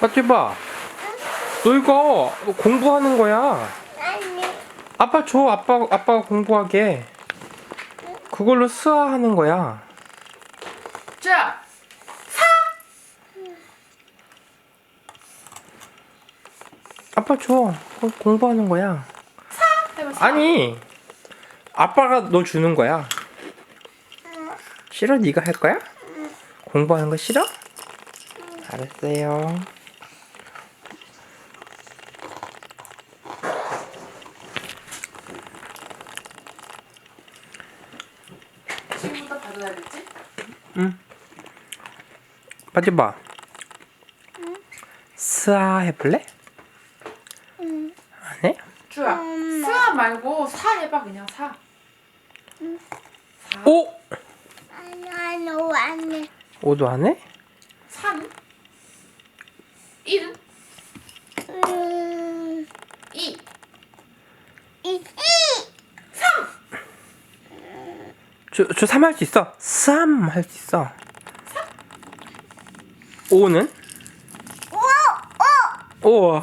맞지 봐. 너 이거 공부하는 거야. 아니. 아빠 줘. 아빠 아빠가 공부하게. 그걸로 스아하는 거야. 자, 아빠 줘. 그거 공부하는 거야. 사. 아니. 아빠가 너 주는 거야. 싫어? 네가 할 거야? 공부하는 거 싫어? 알았어요. 지금부터 받아야겠지? 맞지 봐. 스아 해볼래? 응. 안 해? 주야, 엄마. 스아 말고 사 해봐 그냥 사. 사. 오! 아니, 아니, 아니. 오도 안 해? 사는? 일은? 음, 이. 이, 이. 저, 저3할수 있어. 3할수 있어. 5는? 오, 오. 우와.